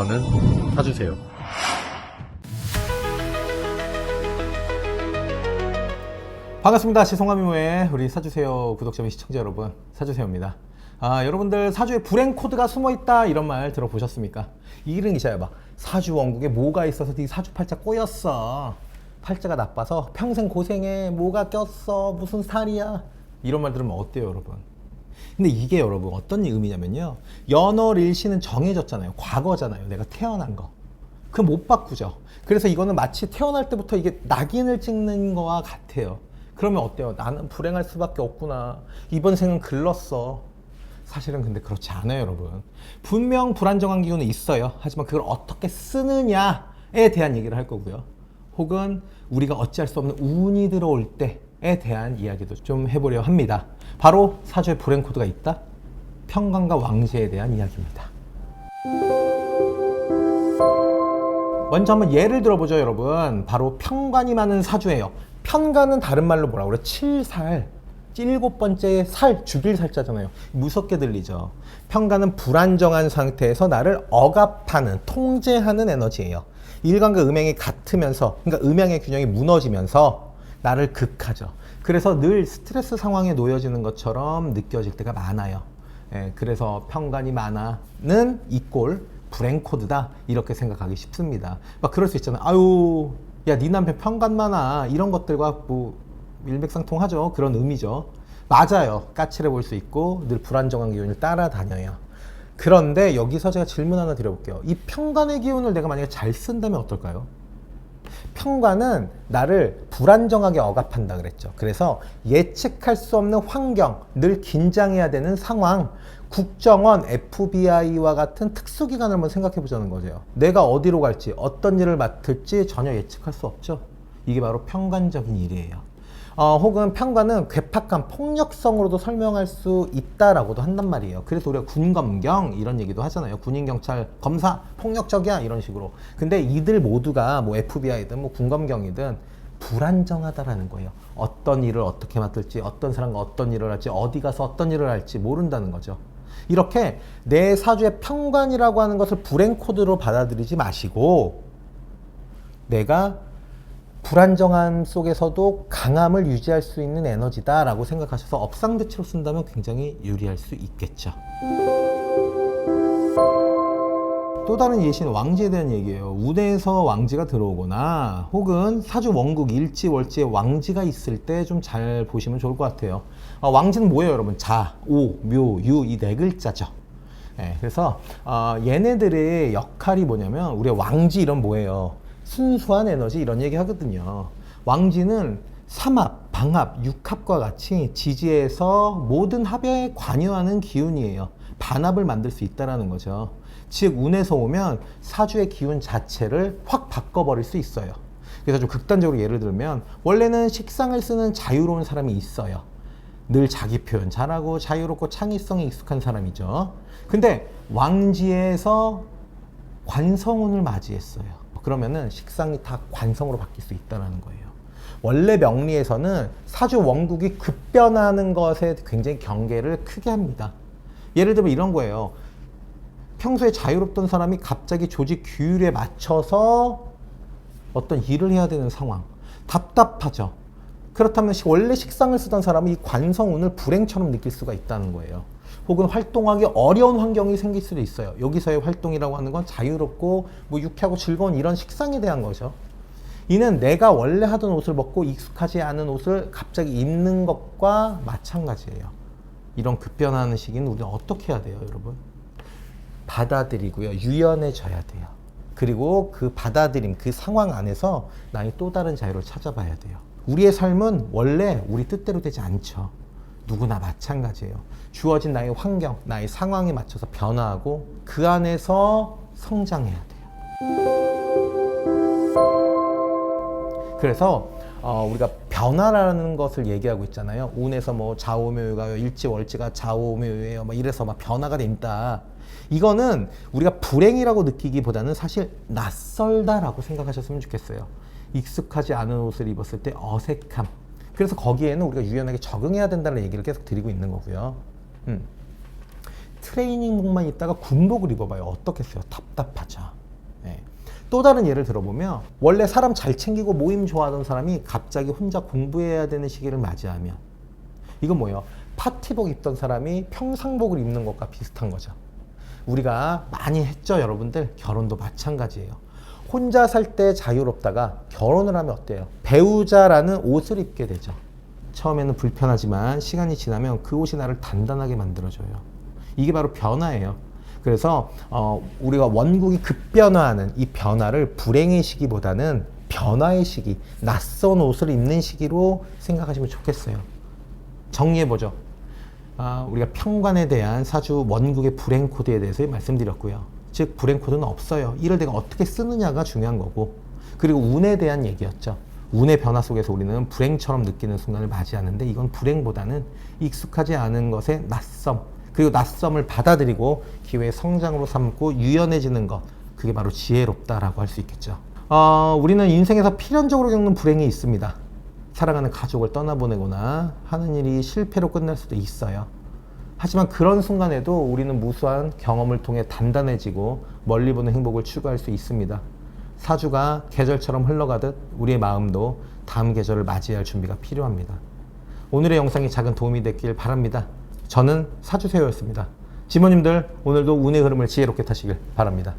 저는 사주세요. 반갑습니다. 시송하미모의 우리 사주세요 구독자 및 시청자 여러분 사주세요입니다. 아 여러분들 사주에 불행 코드가 숨어 있다 이런 말 들어보셨습니까? 이기른 기자야 봐. 사주 원국에 뭐가 있어서 네 사주 팔자 꼬였어. 팔자가 나빠서 평생 고생해. 뭐가 꼈어. 무슨 살이야. 이런 말 들으면 어때요, 여러분? 근데 이게 여러분 어떤 의미냐면요. 연월일시는 정해졌잖아요. 과거잖아요. 내가 태어난 거. 그 못 바꾸죠. 그래서 이거는 마치 태어날 때부터 이게 낙인을 찍는 거와 같아요. 그러면 어때요? 나는 불행할 수밖에 없구나. 이번 생은 글렀어. 사실은 근데 그렇지 않아요, 여러분. 분명 불안정한 기운은 있어요. 하지만 그걸 어떻게 쓰느냐에 대한 얘기를 할 거고요. 혹은 우리가 어찌할 수 없는 운이 들어올 때 에 대한 이야기도 좀 해보려 합니다. 바로 사주에 불행 코드가 있다. 평강과 왕제에 대한 이야기입니다. 먼저 한번 예를 들어보죠, 여러분. 바로 편관이 많은 사주예요. 편관은 다른 말로 뭐라 그래? 칠살. 일곱 번째 살, 죽일 살자잖아요. 무섭게 들리죠. 편관은 불안정한 상태에서 나를 억압하는, 통제하는 에너지예요. 일관과 음양이 같으면서, 그러니까 음양의 균형이 무너지면서 나를 극하죠. 그래서 늘 스트레스 상황에 놓여지는 것처럼 느껴질 때가 많아요. 예, 그래서 편관이 많아는 이꼴 불행 코드다 이렇게 생각하기 쉽습니다. 막 그럴 수 있잖아요. 아유, 야, 네 남편 편관 많아 이런 것들과 뭐 일맥상통하죠. 그런 의미죠. 맞아요. 까칠해 보일 수 있고 늘 불안정한 기운을 따라다녀요. 그런데 여기서 제가 질문 하나 드려볼게요. 이 편관의 기운을 내가 만약에 잘 쓴다면 어떨까요? 평관은 나를 불안정하게 억압한다 그랬죠. 그래서 예측할 수 없는 환경, 늘 긴장해야 되는 상황, 국정원, FBI와 같은 특수기관을 한번 생각해 보자는 거죠. 내가 어디로 갈지, 어떤 일을 맡을지 전혀 예측할 수 없죠. 이게 바로 평관적인 일이에요. 어, 혹은 평관은 괴팍한 폭력성으로도 설명할 수 있다라고도 한단 말이에요. 그래서 우리가 군검경 이런 얘기도 하잖아요. 군인 경찰 검사 폭력적이야 이런 식으로. 근데 이들 모두가 뭐 FBI든 뭐 군검경이든 불안정하다라는 거예요. 어떤 일을 어떻게 맡을지, 어떤 사람과 어떤 일을 할지, 어디 가서 어떤 일을 할지 모른다는 거죠. 이렇게 내 사주의 평관이라고 하는 것을 불행 코드로 받아들이지 마시고 내가 불안정함 속에서도 강함을 유지할 수 있는 에너지다라고 생각하셔서 업상대치로 쓴다면 굉장히 유리할 수 있겠죠. 또 다른 예시는 왕지에 대한 얘기예요. 운에서 왕지가 들어오거나 혹은 사주 원국 일지 월지에 왕지가 있을 때 좀 잘 보시면 좋을 것 같아요. 어, 왕지는 뭐예요, 여러분? 자, 오, 묘, 유 이 네 글자죠. 예, 그래서 어, 얘네들의 역할이 뭐냐면 우리 왕지 이런 뭐예요? 순수한 에너지 이런 얘기 하거든요. 왕지는 삼합, 방합, 육합과 같이 지지에서 모든 합에 관여하는 기운이에요. 반합을 만들 수 있다라는 거죠. 즉 운에서 오면 사주의 기운 자체를 확 바꿔버릴 수 있어요. 그래서 좀 극단적으로 예를 들면 원래는 식상을 쓰는 자유로운 사람이 있어요. 늘 자기 표현 잘하고 자유롭고 창의성이 익숙한 사람이죠. 근데 왕지에서 관성운을 맞이했어요. 그러면은 식상이 다 관성으로 바뀔 수 있다는 거예요. 원래 명리에서는 사주 원국이 급변하는 것에 굉장히 경계를 크게 합니다. 예를 들면 이런 거예요. 평소에 자유롭던 사람이 갑자기 조직 규율에 맞춰서 어떤 일을 해야 되는 상황. 답답하죠. 그렇다면 원래 식상을 쓰던 사람은 이 관성운을 불행처럼 느낄 수가 있다는 거예요. 혹은 활동하기 어려운 환경이 생길 수도 있어요. 여기서의 활동이라고 하는 건 자유롭고 뭐 유쾌하고 즐거운 이런 식상에 대한 거죠. 이는 내가 원래 하던 옷을 벗고 익숙하지 않은 옷을 갑자기 입는 것과 마찬가지예요. 이런 급변하는 시기는 우리는 어떻게 해야 돼요, 여러분? 받아들이고요. 유연해져야 돼요. 그리고 그 받아들임, 그 상황 안에서 나의 또 다른 자유를 찾아봐야 돼요. 우리의 삶은 원래 우리 뜻대로 되지 않죠. 누구나 마찬가지예요. 주어진 나의 환경, 나의 상황에 맞춰서 변화하고 그 안에서 성장해야 돼요. 그래서 어, 우리가 변화라는 것을 얘기하고 있잖아요. 운에서 뭐 좌우묘가 일지월지가 좌우묘예요. 뭐 이래서 막 변화가 된다. 이거는 우리가 불행이라고 느끼기보다는 사실 낯설다라고 생각하셨으면 좋겠어요. 익숙하지 않은 옷을 입었을 때 어색함. 그래서 거기에는 우리가 유연하게 적응해야 된다는 얘기를 계속 드리고 있는 거고요. 음. 트레이닝복만 입다가 군복을 입어봐요. 어떻겠어요? 답답하죠. 예. 또 다른 예를 들어보면 원래 사람 잘 챙기고 모임 좋아하던 사람이 갑자기 혼자 공부해야 되는 시기를 맞이하면 이건 뭐예요? 파티복 입던 사람이 평상복을 입는 것과 비슷한 거죠. 우리가 많이 했죠, 여러분들. 결혼도 마찬가지예요. 혼자 살 때 자유롭다가 결혼을 하면 어때요? 배우자라는 옷을 입게 되죠. 처음에는 불편하지만 시간이 지나면 그 옷이 나를 단단하게 만들어줘요. 이게 바로 변화예요. 그래서 어, 우리가 원국이 급변화하는 이 변화를 불행의 시기보다는 변화의 시기, 낯선 옷을 입는 시기로 생각하시면 좋겠어요. 정리해보죠. 아, 우리가 평관에 대한 사주 원국의 불행 코드에 대해서 말씀드렸고요. 즉 불행 코드는 없어요. 이를 내가 어떻게 쓰느냐가 중요한 거고 그리고 운에 대한 얘기였죠. 운의 변화 속에서 우리는 불행처럼 느끼는 순간을 맞이하는데 이건 불행보다는 익숙하지 않은 것의 낯섦 그리고 낯섦을 받아들이고 기회의 성장으로 삼고 유연해지는 것 그게 바로 지혜롭다라고 할 수 있겠죠. 어, 우리는 인생에서 필연적으로 겪는 불행이 있습니다. 사랑하는 가족을 떠나보내거나 하는 일이 실패로 끝날 수도 있어요. 하지만 그런 순간에도 우리는 무수한 경험을 통해 단단해지고 멀리 보는 행복을 추구할 수 있습니다. 사주가 계절처럼 흘러가듯 우리의 마음도 다음 계절을 맞이할 준비가 필요합니다. 오늘의 영상이 작은 도움이 됐길 바랍니다. 저는 사주세요였습니다. 지모님들 오늘도 운의 흐름을 지혜롭게 타시길 바랍니다.